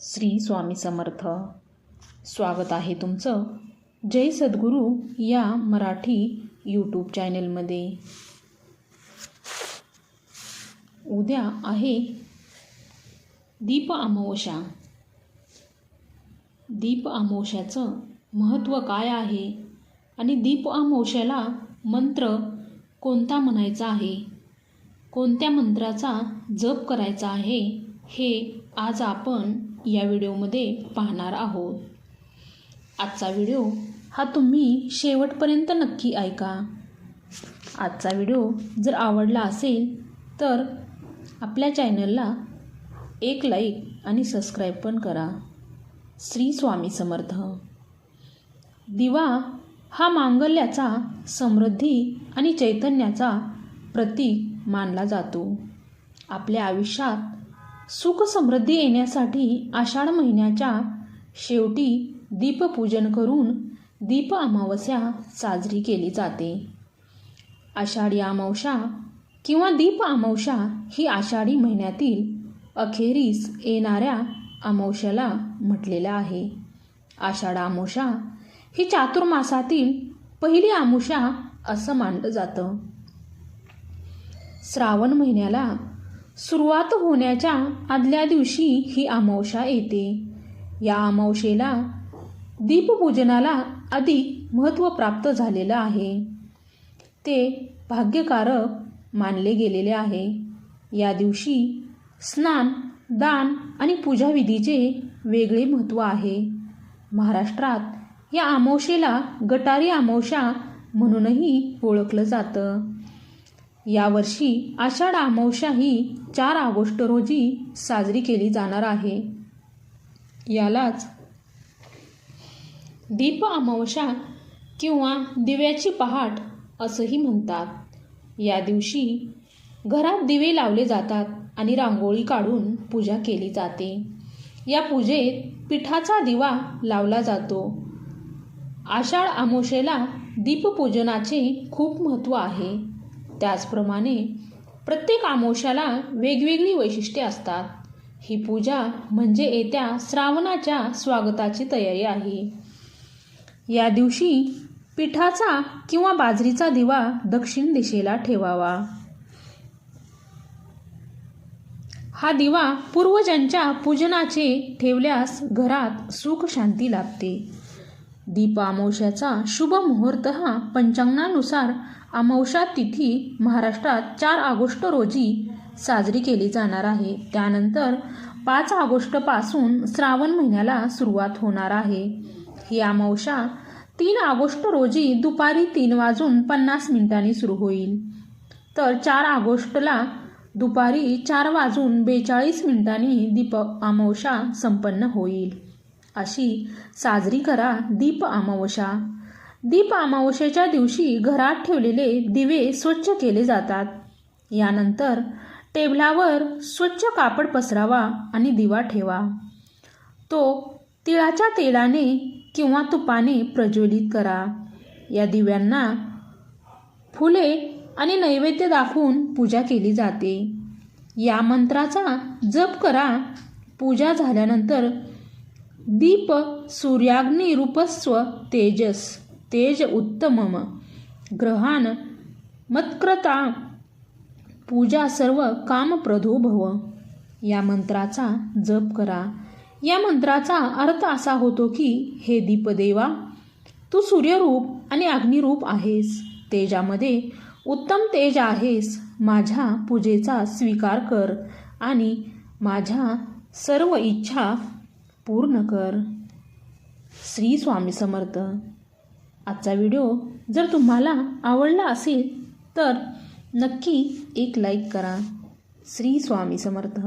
श्री स्वामी समर्थ. स्वागत आहे तुमचं. जय सद्गुरू या मराठी यूट्यूब चॅनलमध्ये उद्या आहे दीप अमावस्या. दीप अमावस्याचं महत्त्व काय आहे? आणि दीप अमावस्याला मंत्र कोणता म्हणायचा आहे? कोणत्या मंत्राचा जप करायचा आहे? हे आज आपण या व्हिडिओमध्ये पाहणार आहोत. आजचा व्हिडिओ हा तुम्ही शेवटपर्यंत नक्की ऐका. आजचा व्हिडिओ जर आवडला असेल तर आपल्या चॅनलला एक लाईक आणि सबस्क्राईब पण करा. श्री स्वामी समर्थ. दिवा हा मांगल्याचा समृद्धी आणि चैतन्याचा प्रतीक मानला जातो. आपल्या आयुष्यात सुख समृद्धी येण्यासाठी आषाढ महिन्याच्या शेवटी दीपपूजन करून दीप अमावस्या साजरी केली जाते. आषाढी अमावस्या किंवा दीप अमावस्या ही आषाढी महिन्यातील अखेरीस येणाऱ्या अमावस्याला म्हटलेलं आहे. आषाढ अमावस्या ही चातुर्मासातील पहिली अमावस्या असं मानलं जातं. श्रावण महिन्याला सुरुवात होण्याच्या आदल्या दिवशी ही अमावशा येते. या अमावशेला दीपपूजनाला अधिक महत्त्व प्राप्त झालेलं आहे. ते भाग्यकारक मानले गेलेले आहे. या दिवशी स्नान दान आणि पूजाविधीचे वेगळे महत्त्व आहे. महाराष्ट्रात या अमावशेला गटारी अमावशा म्हणूनही ओळखलं जातं. यावर्षी आषाढ अमावस्या ही चार ऑगस्ट रोजी साजरी केली जाणार आहे. यालाच दीप अमावस्या किंवा दिव्याची पहाट असंही म्हणतात. या दिवशी घरात दिवे लावले जातात आणि रांगोळी काढून पूजा केली जाते. या पूजेत पिठाचा दिवा लावला जातो. आषाढ आमोशेला दीपपूजनाचे खूप महत्त्व आहे. त्याचप्रमाणे प्रत्येक आमोशाला वेगवेगळी वैशिष्ट्ये असतात. ही पूजा म्हणजे येत्या श्रावणाच्या स्वागताची तयारी आहे. या दिवशी पिठाचा किंवा बाजरीचा दिवा दक्षिण दिशेला ठेवावा. हा दिवा पूर्वजांच्या पूजनाचे ठेवल्यास घरात सुख शांती लाभते. दीप अमावस्याचा शुभ मुहूर्त हा पंचांगानुसार अमावशा तिथी महाराष्ट्रात चार ऑगस्ट रोजी साजरी केली जाणार आहे. त्यानंतर पाच ऑगस्टपासून श्रावण महिन्याला सुरुवात होणार आहे. ही अमावशा तीन ऑगस्ट रोजी दुपारी तीन वाजून पन्नास मिनिटांनी सुरू होईल. तर चार ऑगस्टला दुपारी चार वाजून बेचाळीस मिनिटांनी दीप अमावस्या संपन्न होईल. अशी साजरी करा दीप अमावस्या. दीप अमावस्येच्या दिवशी घरात ठेवलेले दिवे स्वच्छ केले जातात. यानंतर टेबलावर स्वच्छ कापड पसरावा आणि दिवा ठेवा. तो तिळाच्या तेलाने किंवा तुपाने प्रज्वलित करा. या दिव्यांना फुले आणि नैवेद्य दाखवून पूजा केली जाते. या मंत्राचा जप करा. पूजा झाल्यानंतर दीप सूर्याग्निरूपस्व तेजस तेज उत्तमम ग्रहान मत्क्रता पूजा सर्व कामप्रधो भव या मंत्राचा जप करा. या मंत्राचा अर्थ असा होतो की हे दीपदेवा तू सूर्यरूप आणि अग्निरूप आहेस. तेजामध्ये उत्तम तेज आहेस. माझ्या पूजेचा स्वीकार कर आणि माझ्या सर्व इच्छा पूर्ण कर. श्री स्वामी समर्थ. आजचा व्हिडिओ जर तुम्हाला आवडला असेल तर नक्की एक लाईक करा. श्री स्वामी समर्थ.